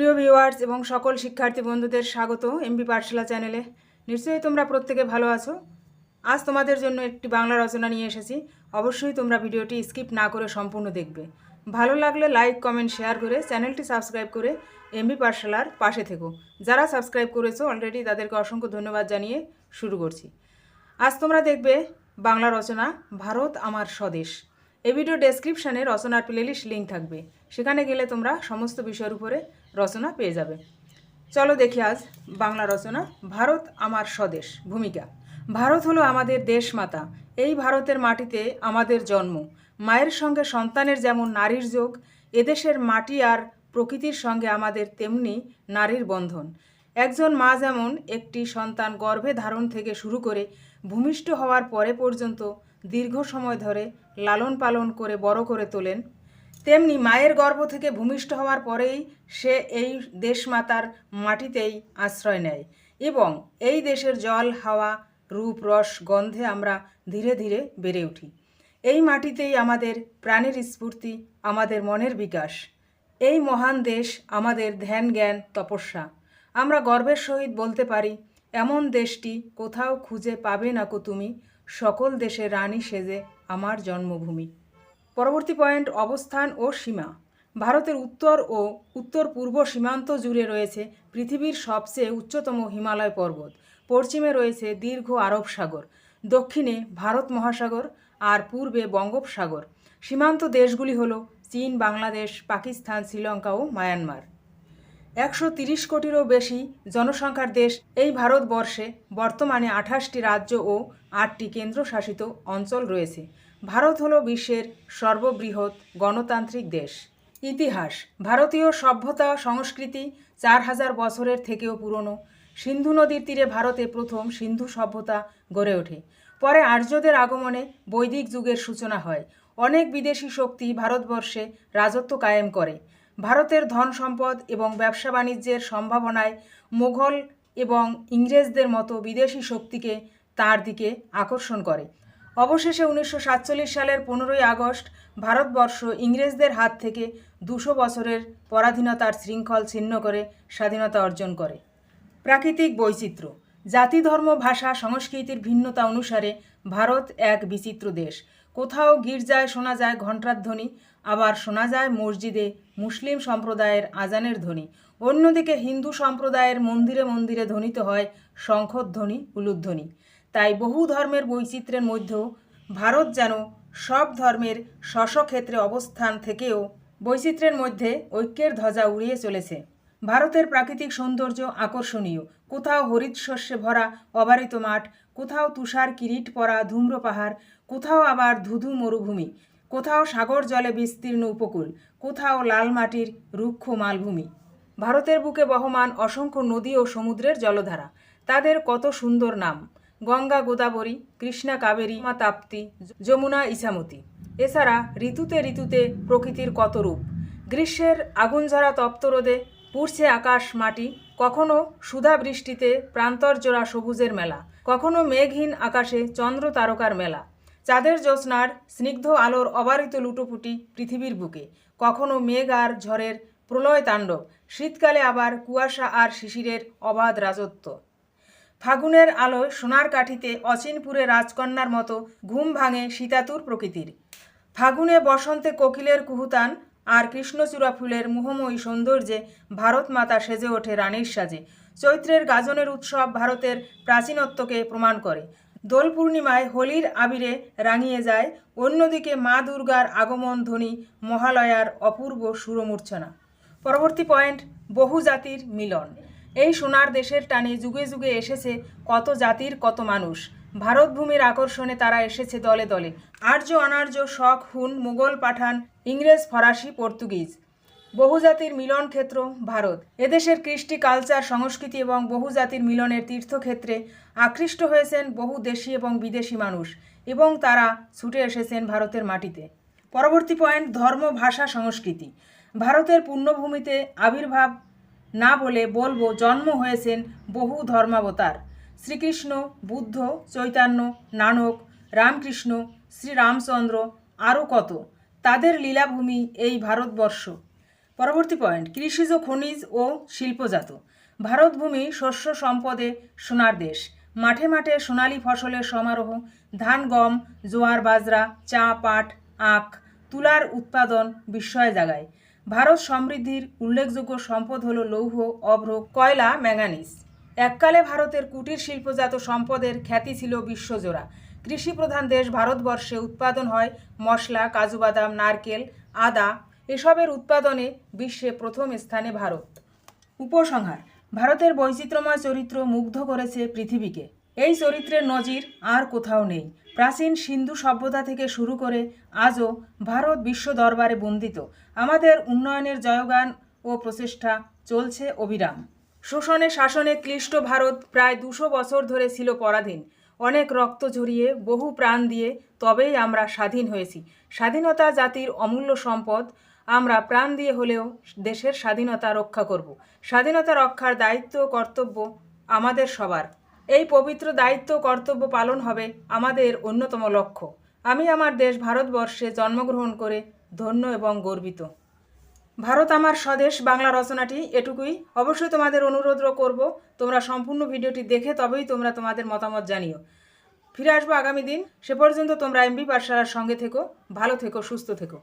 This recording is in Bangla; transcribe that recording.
প্রিয় ভিউয়ার্স এবং সকল শিক্ষার্থী বন্ধুদের স্বাগত এমবি পাঠশালা চ্যানেলে নিশ্চয়ই তোমরা প্রত্যেকে ভালো আছো। আজ তোমাদের জন্য একটি বাংলা রচনা নিয়ে এসেছি। অবশ্যই তোমরা ভিডিওটি স্কিপ না করে সম্পূর্ণ দেখবে। ভালো লাগলে লাইক কমেন্ট শেয়ার করে চ্যানেলটি সাবস্ক্রাইব করে এমবি পাঠশালার পাশে থেকো। যারা সাবস্ক্রাইব করেছ অলরেডি তাদেরকে অসংখ্য ধন্যবাদ জানিয়ে শুরু করছি। আজ তোমরা দেখবে বাংলা রচনা, ভারত আমার স্বদেশ এই ভিডিও ডেসক্রিপশানে রচনার প্লেলিস্ট লিঙ্ক থাকবে। সেখানে গেলে তোমরা সমস্ত বিষয়ের উপরে রচনা পেয়ে যাবে। চলো দেখি আজ বাংলা রচনা, ভারত আমার স্বদেশ ভূমিকা। ভারত হলো আমাদের দেশমাতা, এই ভারতের মাটিতে আমাদের জন্ম। মায়ের সঙ্গে সন্তানের যেমন নারীর যোগ, এদেশের মাটি আর প্রকৃতির সঙ্গে আমাদের তেমনি নারীর বন্ধন। একজন মা যেমন একটি সন্তান গর্ভে ধারণ থেকে শুরু করে ভূমিষ্ঠ হওয়ার পরে পর্যন্ত দীর্ঘ সময় ধরে লালন পালন করে বড় করে তোলেন। তেমনি মায়ের গর্ভ থেকে ভূমিষ্ঠ হওয়ার পরেই সে এই দেশমাতার মাটিতেই আশ্রয় নেয় এবং এই দেশের জল, হাওয়া, রূপ, রস, গন্ধে আমরা ধীরে ধীরে বেড়ে উঠি। এই মাটিতেই আমাদের প্রাণের স্ফূর্তি, আমাদের মনের বিকাশ। এই মহান দেশ আমাদের ধ্যান, জ্ঞান, তপস্যা। আমরা গর্বের সহিত বলতে পারি, এমন দেশটি কোথাও খুঁজে পাবে না কো তুমি সকল দেশে রানী সেজে আমার জন্মভূমি। পরবর্তী পয়েন্ট অবস্থান ও সীমা। ভারতের উত্তর ও উত্তর পূর্ব সীমান্ত জুড়ে রয়েছে পৃথিবীর সবচেয়ে উচ্চতম হিমালয় পর্বত। পশ্চিমে রয়েছে দীর্ঘ আরব সাগর, দক্ষিণে ভারত মহাসাগর আর পূর্বে বঙ্গোপসাগর। সীমান্ত দেশগুলি হল চীন, বাংলাদেশ, পাকিস্তান, শ্রীলঙ্কা ও মায়ানমার। একশো তিরিশ কোটিরও বেশি জনসংখ্যার দেশ এই ভারতবর্ষে বর্তমানে আঠাশটি রাজ্য ও আটটি কেন্দ্রশাসিত অঞ্চল রয়েছে। ভারত হল বিশ্বের সর্ববৃহৎ গণতান্ত্রিক দেশ। ইতিহাস, ভারতীয় সভ্যতা সংস্কৃতি চার হাজার বছরের থেকেও পুরনো। সিন্ধু নদীর তীরে ভারতে প্রথম সিন্ধু সভ্যতা গড়ে ওঠে। পরে আর্যদের আগমনে বৈদিক যুগের সূচনা হয়। অনেক বিদেশি শক্তি ভারতবর্ষে রাজত্ব কায়েম করে। ভারতের ধন সম্পদ এবং ব্যবসা বাণিজ্যের সম্ভাবনায় মুঘল এবং ইংরেজদের মতো বিদেশি শক্তিকে তার দিকে আকর্ষণ করে। অবশেষে উনিশশো সাতচল্লিশ সালের পনেরোই আগস্ট ভারতবর্ষ ইংরেজদের হাত থেকে দুশো বছরের পরাধীনতার শৃঙ্খল ছিন্ন করে স্বাধীনতা অর্জন করে। প্রাকৃতিক বৈচিত্র্য, জাতি ধর্ম, ভাষা, সংস্কৃতির ভিন্নতা অনুসারে ভারত এক বিচিত্র দেশ। কোথাও গির্জায় শোনা যায় ঘণ্টার ধ্বনি, আবার শোনা যায় মসজিদে মুসলিম সম্প্রদায়ের আজানের ধ্বনি। অন্যদিকে হিন্দু সম্প্রদায়ের মন্দিরে মন্দিরে ধ্বনিত হয় শঙ্খধ্বনি, উলুধ্বনি। তাই বহু ধর্মের বৈচিত্র্যের মধ্যেও ভারত যেন সব ধর্মের স্বস্বক্ষেত্রে অবস্থান থেকেও বৈচিত্র্যের মধ্যে ঐক্যের ধ্বজা উড়িয়ে চলেছে। ভারতের প্রাকৃতিক সৌন্দর্য আকর্ষণীয়। কোথাও হরিৎ শস্যে ভরা অবারিত মাঠ, কোথাও তুষার কিরিট পরা ধূম্র পাহাড়, কোথাও আবার ধুধু মরুভূমি, কোথাও সাগর জলে বিস্তীর্ণ উপকূল, কোথাও লাল মাটির রুক্ষ মালভূমি। ভারতের বুকে বহমান অসংখ্য নদী ও সমুদ্রের জলধারা, তাদের কত সুন্দর নাম। গঙ্গা গোদাবরী, কৃষ্ণা কাবেরী মা তাপ্তি, যমুনা ইছামতি। এছাড়া ঋতুতে ঋতুতে প্রকৃতির কত রূপ। গ্রীষ্মের আগুনঝরা তপ্ত রোদে পুড়ছে আকাশ মাটি, কখনো সুধা বৃষ্টিতে প্রান্তরজোড়া সবুজের মেলা, কখনো মেঘহীন আকাশে চন্দ্র তারকার মেলা, চাঁদের জ্যোৎস্নার স্নিগ্ধ আলোর অবারিত লুটোপুটি পৃথিবীর বুকে, কখনো মেঘ আর ঝড়ের প্রলয় তাণ্ডব, শীতকালে আবার কুয়াশা আর শিশিরের অবাধ রাজত্ব। ফাগুনের আলোয় সোনার কাঠিতে অচিনপুরে রাজকন্যার মতো ঘুম ভাঙে সীতাতুর প্রকৃতির। ফাগুনে বসন্তে কোকিলের কুহুতান আর কৃষ্ণচূড়া ফুলের মোহময়ী সৌন্দর্যে ভারত মাতা সেজে ওঠে রানীর সাজে। চৈত্রের গাজনের উৎসব ভারতের প্রাচীনত্বকে প্রমাণ করে। দোল পূর্ণিমায় হোলির আবিরে রাঙিয়ে যায়, অন্যদিকে মা দুর্গার আগমন ধ্বনি মহালয়ার অপূর্ব সুরমূর্ছনা। পরবর্তী পয়েন্ট বহু জাতির মিলন। এই সোনার দেশের টানে যুগে যুগে এসেছে কত জাতির কত মানুষ। ভারতভূমির আকর্ষণে তারা এসেছে দলে দলে। আর্য অনার্য শখ, হুন, মুঘল পাঠান, ইংরেজ, ফরাসি, পর্তুগিজ। বহুজাতির মিলন ক্ষেত্র ভারত। এদেশের কৃষ্টি, কালচার, সংস্কৃতি এবং বহুজাতির মিলনের তীর্থক্ষেত্রে আকৃষ্ট হয়েছেন বহু দেশি এবং বিদেশি মানুষ এবং তারা ছুটে এসেছেন ভারতের মাটিতে। পরবর্তী পয়েন্ট, ধর্ম, ভাষা, সংস্কৃতি। ভারতের পুণ্যভূমিতে আবির্ভাব না বলে বলব, জন্ম হয়েছেন বহু ধর্মাবতার। শ্রীকৃষ্ণ, বুদ্ধ, চৈতন্য, নানক, রামকৃষ্ণ, শ্রীরামচন্দ্র আরও কত? তাদের লীলাভূমি এই ভারতবর্ষ। পরবর্তী পয়েন্ট, কৃষিজ খনিজ ও শিল্পজাত। ভারতভূমি শস্য সম্পদে সোনার দেশ। মাঠে মাঠে সোনালী ফসলের সমারোহ, ধান, গম, জোয়ার, বাজরা, চা, পাট, আখ, তুলার উৎপাদন বিস্ময় জাগায়। ভারত সমৃদ্ধির উল্লেখযোগ্য সম্পদ হল লৌহ, অভ্র, কয়লা ম্যাঙ্গানিজ এককালে ভারতের কুটির শিল্পজাত সম্পদের খ্যাতি ছিল বিশ্বজোড়া। কৃষিপ্রধান দেশ ভারতবর্ষে উৎপাদন হয় মশলা, কাজুবাদাম, নারকেল, আদা। এসবের উৎপাদনে বিশ্বে প্রথম স্থানে ভারত। উপসংহার, ভারতের বৈচিত্র্যময় চরিত্র মুগ্ধ করেছে পৃথিবীকে। এই চরিত্রের নজির আর কোথাও নেই। প্রাচীন সিন্ধু সভ্যতা থেকে শুরু করে আজও ভারত বিশ্ব দরবারে বন্দিত। আমাদের উন্নয়নের জয়গান ও প্রচেষ্টা চলছে অবিরাম। শোষণে, শাসনে ক্লিষ্ট ভারত প্রায় দুশো বছর ধরে ছিল পরাধীন। অনেক রক্ত ঝরিয়ে, বহু প্রাণ দিয়ে তবেই আমরা স্বাধীন হয়েছি। স্বাধীনতা জাতির অমূল্য সম্পদ, আমরা প্রাণ দিয়ে হলেও দেশের স্বাধীনতা রক্ষা করব। স্বাধীনতা রক্ষার দায়িত্ব কর্তব্য আমাদের সবার। এই পবিত্র দায়িত্ব কর্তব্য পালন হবে আমাদের অন্যতম লক্ষ্য। আমি আমার দেশ ভারতবর্ষে জন্মগ্রহণ করে ধন্য এবং গর্বিত। ভারত আমার স্বদেশ, বাংলা রচনাটি এটুকুই। অবশ্যই তোমাদের অনুরোধ করব, তোমরা সম্পূর্ণ ভিডিওটি দেখে তবেই তোমরা তোমাদের মতামত জানিও। ফিরে আসব আগামী দিন। সে পর্যন্ত তোমরা এমবি পাঠশালার সঙ্গে থেকো, ভালো থেকো, সুস্থ থেকো।